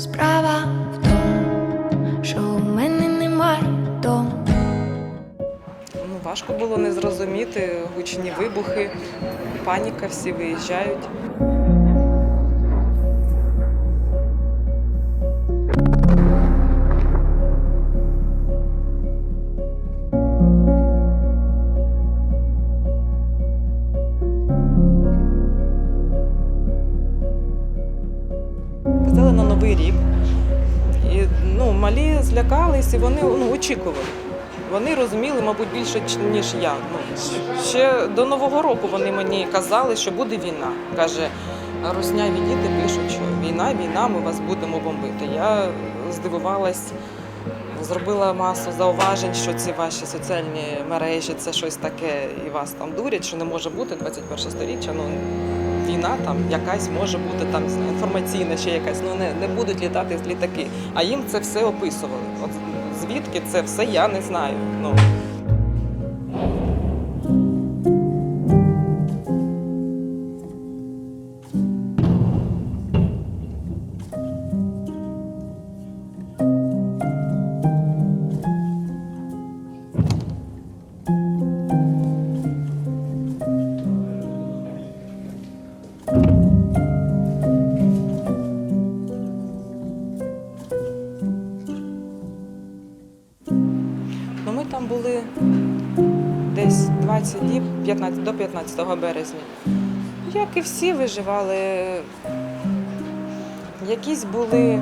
Справа в тому, що в мене немає дому. Ну, важко було не зрозуміти гучні вибухи, паніка, всі виїжджають. Злякались і вони ну, очікували. Вони розуміли, мабуть, більше, ніж я. Ну, ще до Нового року вони мені казали, що буде війна. Каже, русняві діти пишуть, що війна, війна, ми вас будемо бомбити. Я здивувалась, зробила масу зауважень, що ці ваші соціальні мережі це щось таке, і вас там дурять, що не може бути 21 сторіччя. Ну, війна там якась може бути там інформаційна, ще якась. Ну не, не будуть літати з літаки. А їм це все описували. От звідки це все я не знаю. Ну 15, березня. Як і всі виживали. Якісь були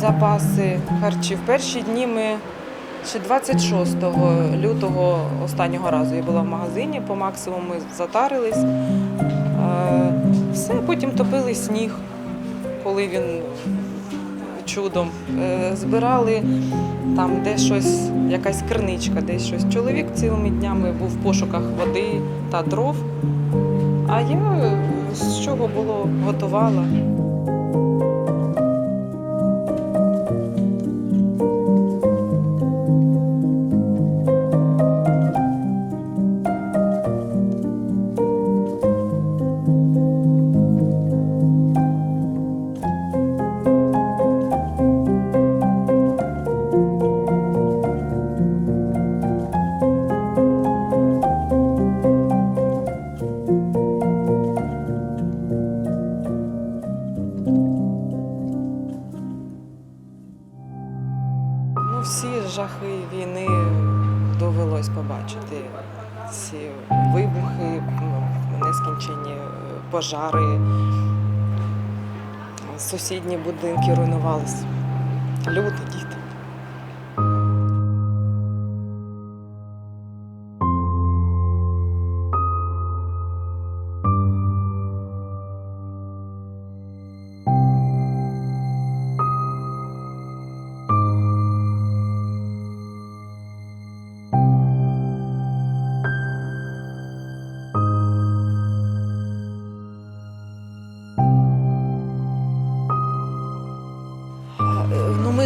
запаси харчів. Перші дні ми ще 26 лютого останнього разу я була в магазині, по максимуму ми затарились. Е, Все, потім топили сніг, коли він чудом. Е, Збирали там де щось, якась криничка, десь щось. Чоловік цілими днями був в пошуках води та дров. А я з чого було готувала. Жахи війни довелось побачити. Ці вибухи, нескінчені е, пожари, сусідні будинки руйнувалися. Люди, діти.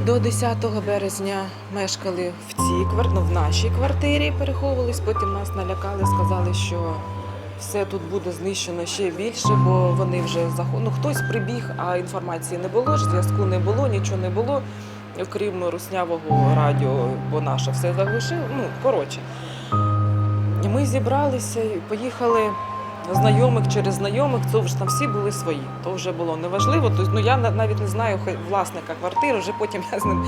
До 10 березня мешкали в цій квартирі, ну, в нашій квартирі переховувались, потім нас налякали, сказали, що все тут буде знищено ще більше, бо вони вже ну, хтось прибіг, а інформації не було, зв'язку не було, нічого не було, окрім руснявого радіо, бо наше все заглушило. Ну, коротше. Ми зібралися і поїхали знайомих через знайомих, це вже там всі були свої. То вже було неважливо. Тобто, ну я навіть не знаю власника квартири, вже потім я з ним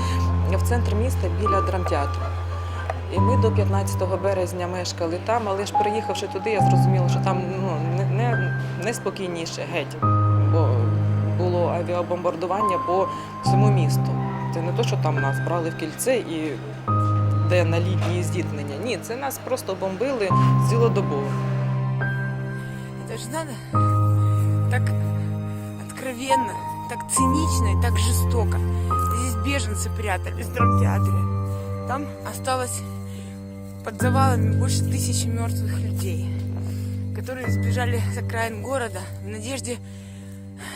в центр міста біля драмтеатру. І ми до 15 березня мешкали там, але ж приїхавши туди, я зрозуміла, що там ну, не, не, спокійніше геть, бо було авіабомбардування по всьому місту. Це не то, що там нас брали в кільце і де на лінії зіткнення. Ні, це нас просто бомбили цілодобово. Же надо так откровенно, так цинично и так жестоко. Здесь беженцы прятались в драмтеатре. Там осталось под завалами больше тысячи мертвых людей, которые сбежали с окраин города в надежде,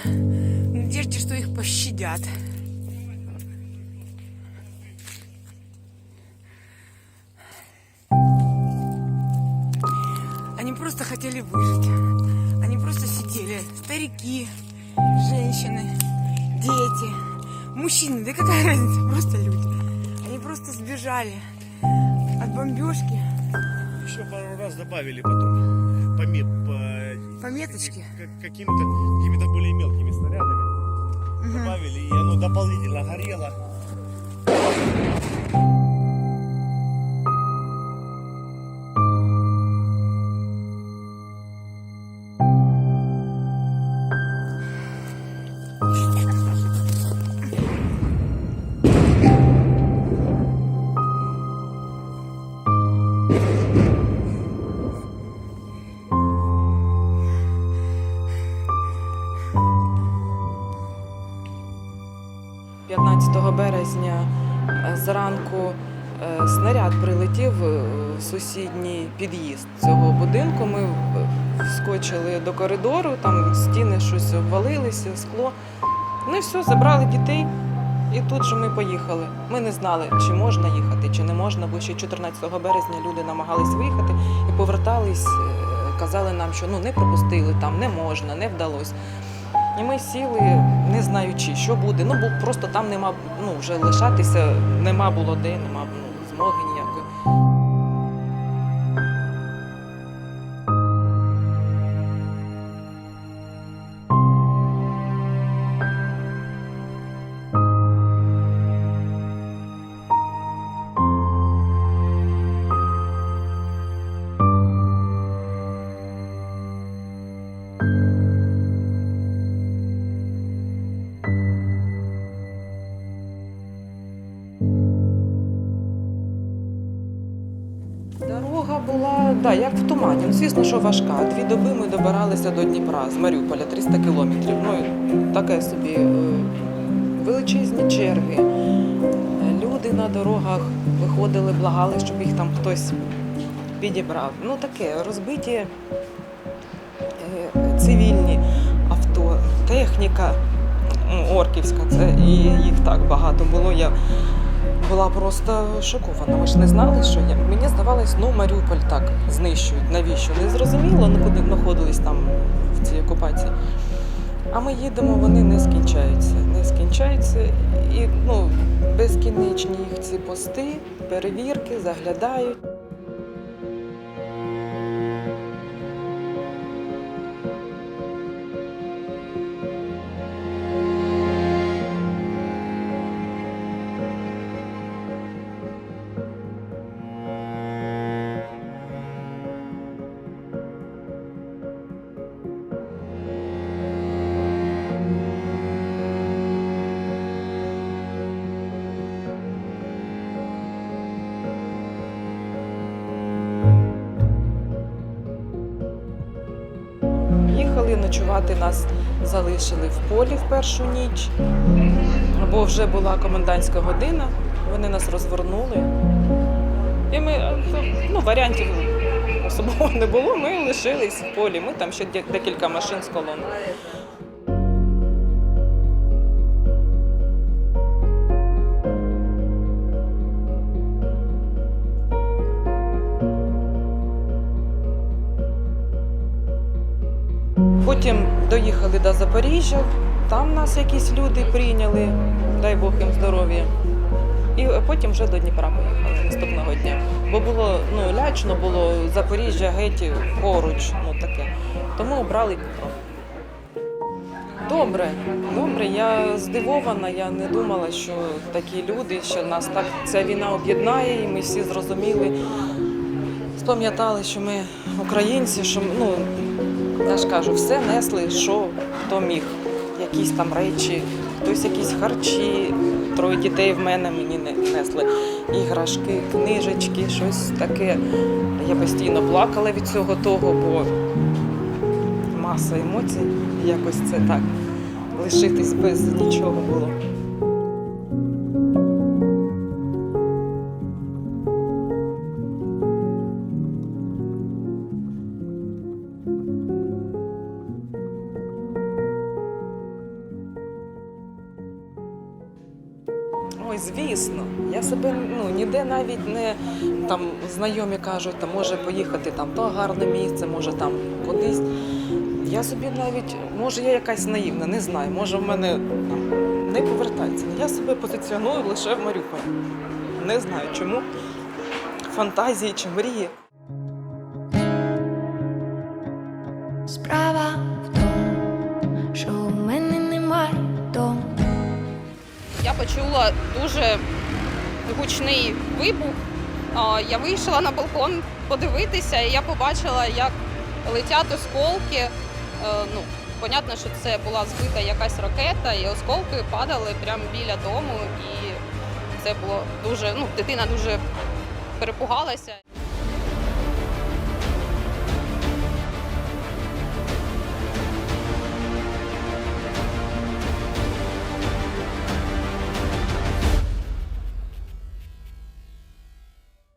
в надежде, что их пощадят. Они просто хотели выжить. Старики, женщины, дети, Мужчины, да какая разница, просто люди. Они просто сбежали от бомбежки. Еще пару раз добавили потом по, ме- по- Пометочки? как- какими-то какими-то более мелкими снарядами. Добавили, и оно дополнительно горело. – 15 березня е, зранку е, снаряд прилетів е, в сусідній під'їзд цього будинку. Ми вскочили до коридору, там стіни щось обвалилися, скло. Ну і все, забрали дітей. І тут же ми поїхали. Ми не знали, чи можна їхати, чи не можна, бо ще 14 березня люди намагались виїхати і повертались, казали нам, що ну не пропустили там, не можна, не вдалося. І ми сіли, не знаючи, що буде. Ну, бо просто там нема, ну, вже лишатися нема було де, нема ну, змоги була, да, як в тумані. Ну, звісно, що важка. Дві доби ми добиралися до Дніпра з Маріуполя 300 кілометрів. Ну, таке собі е, величезні черги. Люди на дорогах виходили, благали, щоб їх там хтось підібрав. Ну таке, розбиті е, цивільні авто, техніка орківська, це і їх так багато було. Я була просто шокована. Ми ж не знали, що я. Мені здавалось, ну Маріуполь так знищують. Навіщо? Не зрозуміло, ну куди знаходились там в цій окупації. А ми їдемо, вони не скінчаються. Не скінчаються. І ну, безкінечні їх ці пости, перевірки, заглядають. Їхали ночувати, нас залишили в полі в першу ніч, бо вже була комендантська година, вони нас розвернули. І ми, е, ну, варіантів особливо не було, ми лишились в полі. Ми там ще декілька машин з колон. Доїхали до Запоріжжя, там нас якісь люди прийняли, дай Бог їм здоров'я. І потім вже до Дніпра поїхали наступного дня. Бо було ну, лячно, було Запоріжжя геть поруч, ну таке. Тому обрали Дніпро. Добре, добре. Я здивована, я не думала, що такі люди, що нас так ця війна об'єднає, і ми всі зрозуміли, спам'ятали, що ми українці, що ну, я ж кажу, все несли, що хто міг. Якісь там речі, хтось якісь харчі, троє дітей в мене мені не несли. Іграшки, книжечки, щось таке. Я постійно плакала від цього того, бо маса емоцій. Якось це так. Лишитись без нічого було. Там знайомі кажуть, там може поїхати там то гарне місце, може там кудись. Я собі навіть, може, я якась наївна, не знаю. Може, в мене там не повертатися. Я себе позиціоную лише в Маріуполі. Не знаю чому. Фантазії чи мрії. Справа в тому, що у мене немає дому. Я почула дуже гучний вибух. Я вийшла на балкон подивитися, і я побачила, як летять осколки. Е, Ну, понятно, що це була збита якась ракета, і осколки падали прямо біля дому. І це було дуже. Ну, дитина дуже перепугалася.